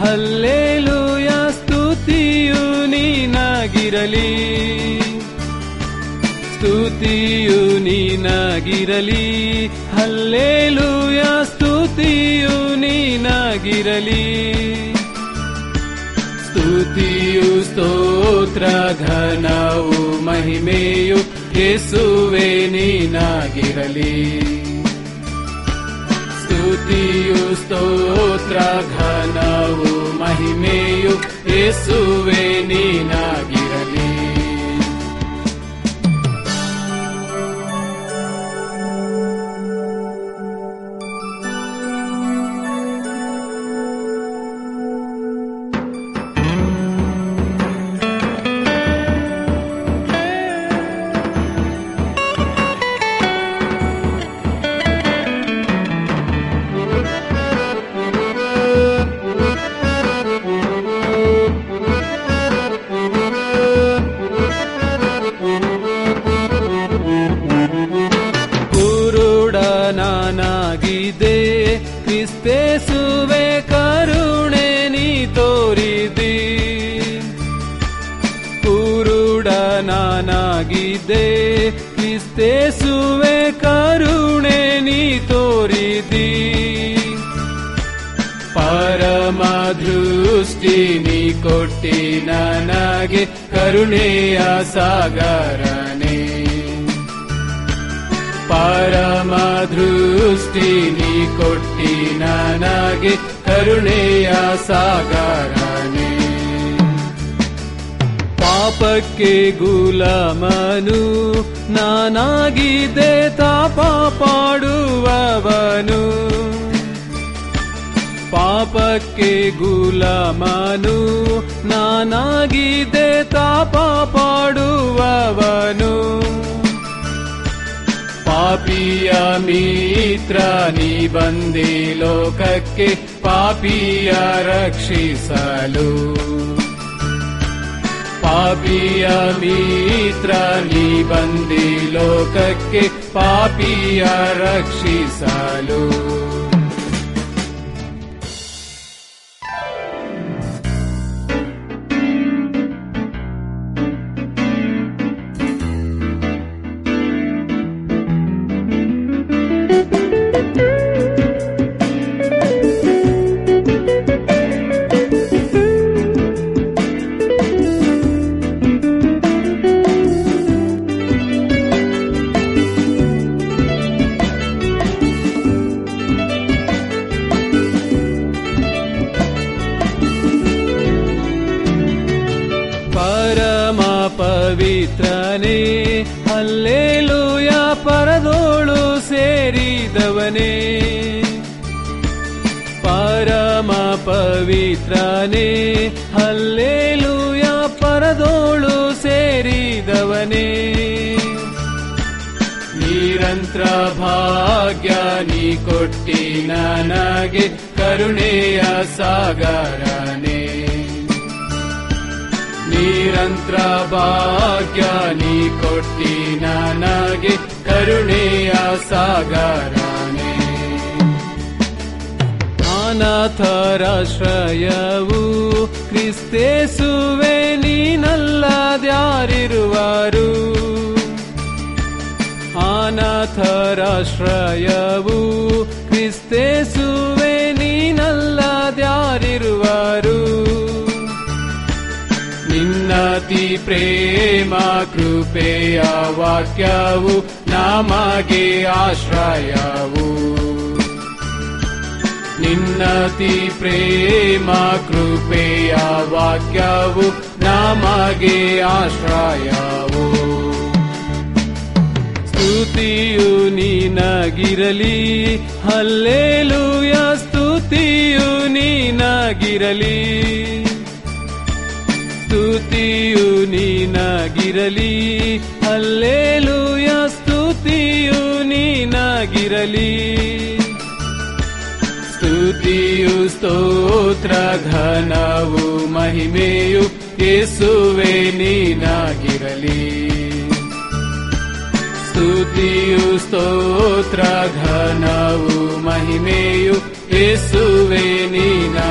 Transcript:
Hallelujah, ಸ್ತುತಿಯು ನೀನಾಗಿರಲಿ. ಸ್ತುತಿಯು ನೀನಾಗಿರಲಿ. Hallelujah, ಸ್ತುತಿಯು ನೀನಾಗಿರಲಿ. ಸ್ತುತಿಯು ಸ್ತೋತ್ರ, ಘನವು, ಮಹಿಮೆಯು ಯೇಸುವೆ ನೀನಾಗಿರಲಿ. ಸ್ತುತಿಯು ಸ್ತೋತ್ರ, ಘನವು ಮಹಿಮೆಯು ಯೇಸುವೆ ನೀನಾಗಿರಲಿ ಕ್ರಿಸ್ತೇಸುವೆ ಕರುಣೆ ನೀ ತೋರಿದಿ ಕುರುಡ ನಾನಾಗಿದೆ ಕ್ರಿಸ್ತೇಸುವೆ ಕರುಣೆ ನೀ ತೋರಿದಿ ಪರಮ ದೃಷ್ಟಿ ನೀ ಕೊಟ್ಟಿ ನನಗೆ ಕರುಣೆಯ ಸಾಗರನೆ ದೃಷ್ಟಿ ನೀ ಕೊಟ್ಟಿ ನನಗೆ ಕರುಣೆಯ ಸಾಗರನೆ. ಪಾಪಕ್ಕೆ ಗುಲಾಮನು ನಾನಾಗಿದ್ದೆ ತಾಪ ಪಾಡುವವನು. ಪಾಪಕ್ಕೆ ಗುಲಾಮನು ನಾನಾಗಿದ್ದೆ ತಾಪ ಪಾಡುವವನು. पापया मित्री बन्दे ल पापया रक्षिसलु पापया मित्री बन्दे लोक के पापया रक्षिसलु ಪವಿತ್ರನೇ ಅಲ್ಲೇಲೂಯ ಪರದೋಳು ಸೇರಿದವನೇ. ಪರಮ ಪವಿತ್ರನೇ ಅಲ್ಲೇಲೂಯ ಪರದೋಳು ಸೇರಿದವನೇ. ನಿರಂತರ ಭಾಗ್ಯ ನೀ ಕೊಟ್ಟಿ ನನಗೆ, ಕರುಣೆಯ ಸಾಗರನೆ. ನಿರಂತರ ಭಾಗ್ಯ ನೀ ಕೊಟ್ಟಿ ನನಗೆ ಕರುಣೆಯ ಸಾಗರನೆ ಅನಾಥರಾಶ್ರಯವು ಕ್ರಿಸ್ತೇಸುವೆ ನೀನಲ್ಲದ್ಯಾರಿರುವರು. ಅನಾಥರಾಶ್ರಯವು ಕ್ರಿಸ್ತೇಸುವೆ ನೀನಲ್ಲದ್ಯಾರಿರುವರು ನಿನ್ನತಿ ಪ್ರೇಮ ಕೃಪೆಯ ವಾಕ್ಯವು ನಮಗೆ ಆಶ್ರಯವು. ನಿನ್ನತಿ ಪ್ರೇಮ ಕೃಪೆಯ ವಾಕ್ಯವು ನಮಗೆ ಆಶ್ರಯವು. ಸ್ತುತಿಯು ನೀನಾಗಿರಲಿ, ಹಲ್ಲೇಲುಯ, ಸ್ತುತಿಯು ನೀನಾಗಿರಲಿ. ಸ್ತುತಿಯು ನೀನಾಗಿರಲಿ. ಅಲ್ಲೇಲುಯ ಸ್ತುತಿಯು ನೀನಾಗಿರಲಿ. ಸ್ತುತಿಯು ಸ್ತೋತ್ರ, ಘನವು, ಮಹಿಮೆಯು ಯೇಸುವೆ ನೀನಾಗಿರಲಿ. ಸ್ತುತಿಯು ಸ್ತೋತ್ರ, ಘನವು, ಮಹಿಮೆಯು ಯೇಸುವೆ ನೀನಾಗಿರಲಿ